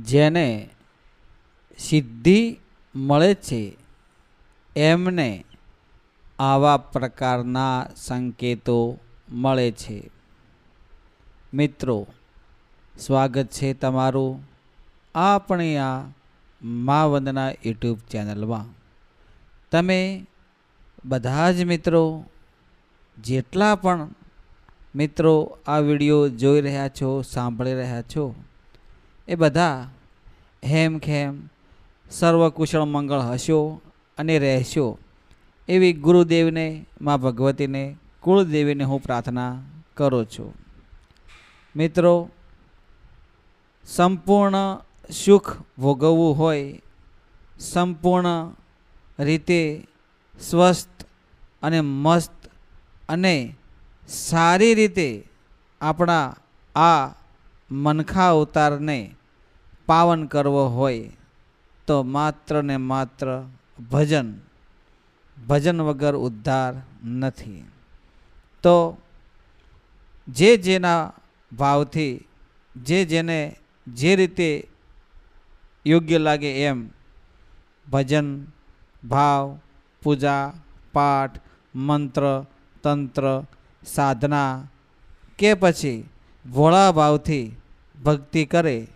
જેને સિદ્ધિ મળે છે, એમને આવા પ્રકારના સંકેતો મળે છે. મિત્રો, સ્વાગત છે તમારું આપણી આ મા વંદના યુટ્યુબ ચેનલમાં. તમે બધા જ મિત્રો, જેટલા પણ મિત્રો આ વીડિયો જોઈ રહ્યા છો, સાંભળી રહ્યા છો એ બધા હેમ ખેમ સર્વકુશળ મંગળ હશો અને રહેશો એવી ગુરુદેવને, મા ભગવતીને, કુળદેવીને હું પ્રાર્થના કરું છું. મિત્રો, સંપૂર્ણ સુખ ભોગવવું હોય, સંપૂર્ણ રીતે સ્વસ્થ અને મસ્ત અને સારી રીતે આપણા આ મનખા અવતારને પાવન કરવો હોય તો માત્ર ને માત્ર ભજન ભજન વગર ઉદ્ધાર નથી. તો જે જેના ભાવથી, જે જેને જે રીતે યોગ્ય લાગે એમ, ભજન, ભાવ, પૂજા, પાઠ, મંત્ર, તંત્ર, સાધના કે પછી ભોળા ભાવથી ભક્તિ કરે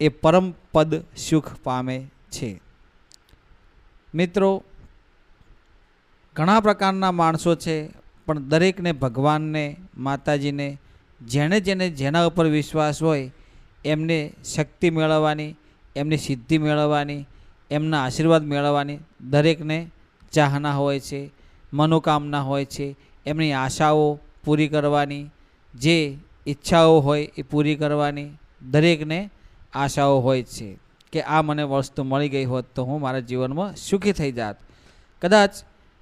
એ પરમ પદ સુખ પામે છે. મિત્રો, ઘણા પ્રકારના માણસો છે, પણ દરેકને ભગવાનને, માતાજીને, જેણે જેને જેના ઉપર વિશ્વાસ હોય, એમને શક્તિ મેળવવાની, એમની સિદ્ધિ મેળવવાની, એમના આશીર્વાદ મેળવવાની દરેકને ચાહના હોય છે, મનોકામના હોય છે, એમની આશાઓ પૂરી કરવાની, જે ઈચ્છાઓ હોય એ પૂરી કરવાની દરેકને આશાઓ હોય છે કે આ મને વસ્તુ મળી ગઈ હોત તો હું મારા જીવનમાં સુખી થઈ જાત. કદાચ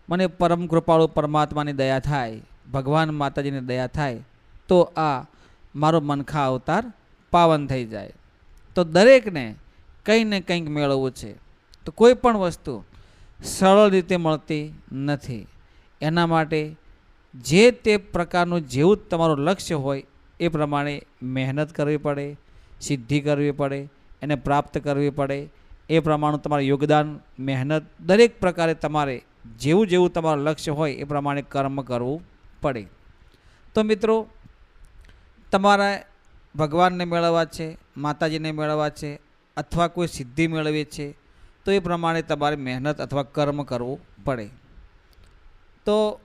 મને પરમ કૃપાળુ પરમાત્માની દયા થાય, ભગવાન માતાજીની દયા થાય, તો આ મારો મનખા અવતાર પાવન થઈ જાય. તો દરેકને કંઈ ને કંઈક મેળવવું છે. તો કોઈ પણ વસ્તુ સરળ રીતે મળતી નથી. એના માટે જે તે પ્રકારનું જેવું તમારું લક્ષ્ય હોય એ પ્રમાણે મહેનત કરવી પડે સિદ્ધિ કરવી પડે, એને પ્રાપ્ત કરવી પડે, એ પ્રમાણનું તમારું યોગદાન, મહેનત દરેક પ્રકારે તમારે જેવું જેવું તમારું લક્ષ્ય હોય એ પ્રમાણે કર્મ કરવું પડે. તો મિત્રો, તમારા ભગવાનને મેળવવા છે, માતાજીને મેળવવા છે, અથવા કોઈ સિદ્ધિ મેળવી છે, તો એ પ્રમાણે તમારે મહેનત અથવા કર્મ કરવું પડે. તો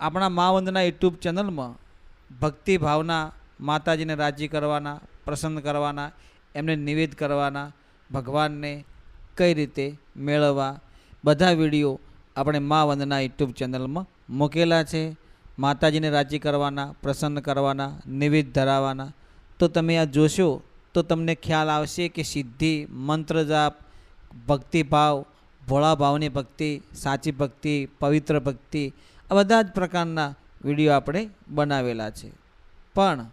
આપણા મા વંદના યુટ્યુબ ચેનલમાં ભક્તિ ભાવના માતાજીને રાજી કરવાના પ્રસન્ન કરવાના, એમને નિવેદ કરવાના, ભગવાનને કઈ રીતે મેળવવા? બધા વીડિયો આપણે મા વંદના યુટ્યુબ ચેનલમાં મૂકેલા છે. માતાજીને રાજી કરવાના, પ્રસન્ન કરવાના, નિવેદ ધરાવવાના. તો તમે આ જોશો, તો તમને ખ્યાલ આવશે કે સિદ્ધિ, મંત્ર જાપ ભક્તિભાવ ભોળા ભાવની ભક્તિ, સાચી ભક્તિ, પવિત્ર ભક્તિ, આ બધા જ પ્રકારના વીડિયો આપણે બનાવેલા છે. પણ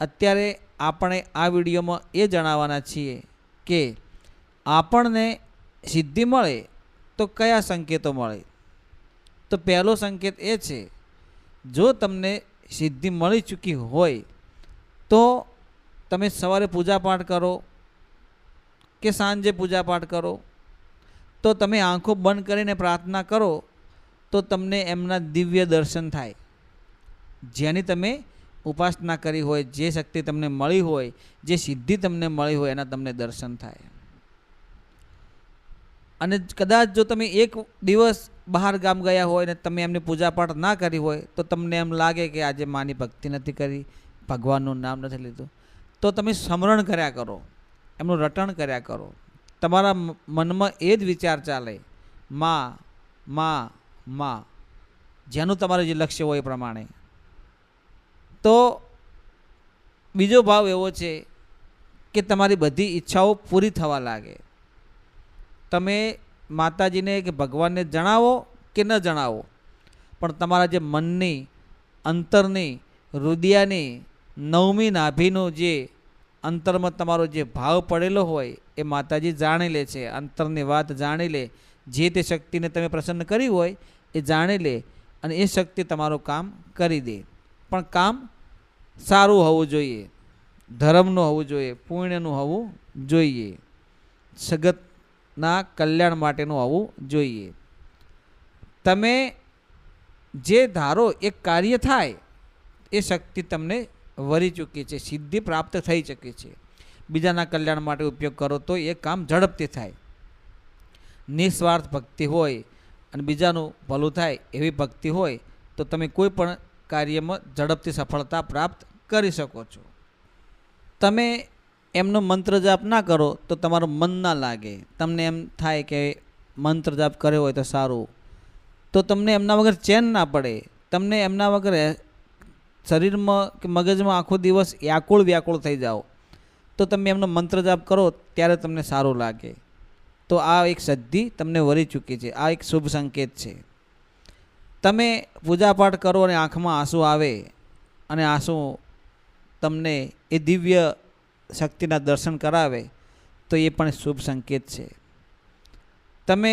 અત્યારે આપણે આ વિડીયોમાં એ જણાવવાના છીએ કે આપણને સિદ્ધિ મળે તો કયા સંકેતો મળે? તો પહેલો સંકેત એ છે, જો તમને સિદ્ધિ મળી ચૂકી હોય તો તમે સવારે પૂજાપાઠ કરો કે સાંજે પૂજાપાઠ કરો, તો તમે આંખો બંધ કરીને પ્રાર્થના કરો તો તમને એમના દિવ્ય દર્શન થાય. જેની તમે ઉપાસના કરી હોય, જે શક્તિ તમને મળી હોય, જે સિદ્ધિ તમને મળી હોય, એના તમને દર્શન થાય. અને કદાચ જો તમે એક દિવસ બહાર ગામ ગયા હોય ને તમે એમની પૂજાપાઠ ના કરી હોય, તો તમને એમ લાગે કે આજે માની ભક્તિ નથી કરી, ભગવાનનું નામ નથી લીધું. તો તમે સ્મરણ કર્યા કરો, એમનું રટણ કર્યા કરો. તમારા મનમાં એ જ વિચાર ચાલે, માં માં માં. જેનું તમારું જે લક્ષ્ય હોય એ પ્રમાણે. તો બીજો ભાવ એવો છે કે તમારી બધી ઈચ્છાઓ પૂરી થવા લાગે. તમે માતાજીને કે ભગવાનને જણાવો કે ન જણાવો, પણ તમારા જે મનની, અંતરની, હૃદયની, નવમી નાભીનો જે અંતરમાં તમારો જે ભાવ પડેલો હોય એ માતાજી જાણી લે છે, અંતરની વાત જાણી લે. જે તે શક્તિને તમે પ્રસન્ન કરી હોય એ જાણી લે અને એ શક્તિ તમારું કામ કરી દે. પણ કામ સારું હોવું જોઈએ. ધર્મનું હોવું જોઈએ, પુણ્યનું હોવું જોઈએ. સગતના કલ્યાણ માટેનું હોવું જોઈએ. તમે જે ધારો એ કાર્ય થાય, એ શક્તિ તમને વરી ચૂકી છે, સિદ્ધિ પ્રાપ્ત થઈ ચૂકી છે. બીજાના કલ્યાણ માટે ઉપયોગ કરો તો એ કામ ઝડપથી થાય. નિસ્વાર્થ ભક્તિ હોય અને બીજાનું ભલું થાય એવી ભક્તિ હોય, તો તમે કોઈ પણ કાર્યમાં ઝડપથી સફળતા પ્રાપ્ત કરી શકો છો. તમે એમનો મંત્ર જાપ ના કરો તો તમારું મન ના લાગે. તમને એમ થાય કે મંત્ર જાપ કર્યો હોય તો સારું. તો તમને એમના વગર ચેન ના પડે. તમને એમના વગર શરીરમાં કે મગજમાં આખો દિવસ વ્યાકુળ વ્યાકુળ થઈ જાઓ. તો તમે એમનો મંત્ર જાપ કરો ત્યારે તમને સારું લાગે. તો આ એક સદ્ધિ તમને વરી ચૂકી છે. આ એક શુભ સંકેત છે. તમે પૂજાપાઠ કરો અને આંખમાં આંસુ આવે અને આંસુ તમને એ દિવ્ય શક્તિના દર્શન કરાવે, તો એ પણ શુભ સંકેત છે. તમે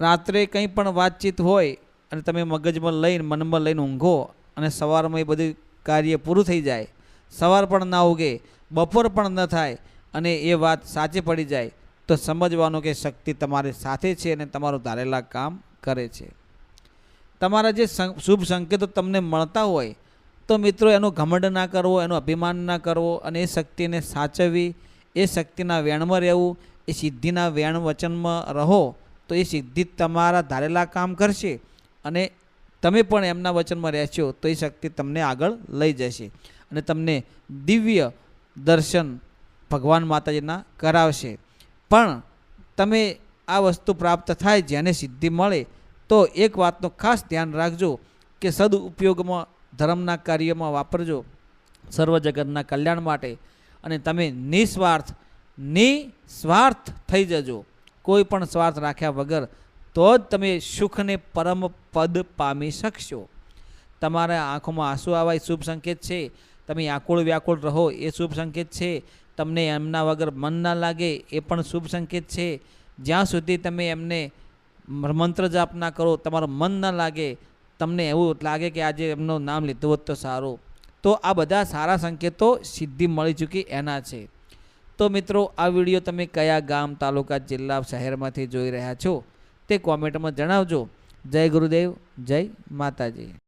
રાત્રે કંઈ પણ વાતચીત હોય અને તમે મગજમાં લઈને, મનમાં લઈને ઊંઘો અને સવારમાં એ બધું કાર્ય પૂરું થઈ જાય, સવાર પણ ના ઉગે, બપોર પણ ન થાય અને એ વાત સાચી પડી જાય, તો સમજવાનું કે શક્તિ તમારી સાથે છે અને તમારું ધારેલા કામ કરે છે. તમારા જે શુભ સંકેતો તમને મળતા હોય, તો મિત્રો એનો ઘમંડ ના કરવો, એનો અભિમાન ના કરવો અને એ શક્તિને સાચવવી, એ શક્તિના વેણમાં રહેવું, એ સિદ્ધિના વેણ વચનમાં રહો, તો એ સિદ્ધિ તમારા ધારેલા કામ કરશે અને તમે પણ એમના વચનમાં રહેશો, તો એ શક્તિ તમને આગળ લઈ જશે અને તમને દિવ્ય દર્શન ભગવાન માતાજીના કરાવશે. પણ તમે આ વસ્તુ પ્રાપ્ત થાય, જેને સિદ્ધિ મળે તો એક વાતનું ખાસ ધ્યાન રાખજો કે સદઉપયોગમાં, ધર્મના કાર્યમાં વાપરજો સર્વ જગતના કલ્યાણ માટે અને તમે નિસ્વાર્થ નિસ્વાર્થ થઈ જજો. કોઈ પણ સ્વાર્થ રાખ્યા વગર તો જ તમે સુખને પરમ પદ પામી શકશો. તમારા આંખોમાં આંસુ આવા એ શુભ સંકેત છે. તમે આકુળ વ્યાકુળ રહો એ શુભ સંકેત છે. તમને એમના વગર મન ના લાગે એ પણ શુભ સંકેત છે. જ્યાં સુધી તમે એમને મંત્ર જાપ ના કરો, તમારું મન ના લાગે, તમને એવું લાગે કે આજે એમનું નામ લીધું હોત તો સારું. તો આ બધા સારા સંકેતો સિદ્ધિ મળી ચૂકી એના છે. તો મિત્રો, આ વીડિયો તમે કયા ગામ, તાલુકા, જિલ્લા, શહેરમાંથી જોઈ રહ્યા છો તે કોમેન્ટમાં જણાવજો. જય ગુરુદેવ, જય માતાજી.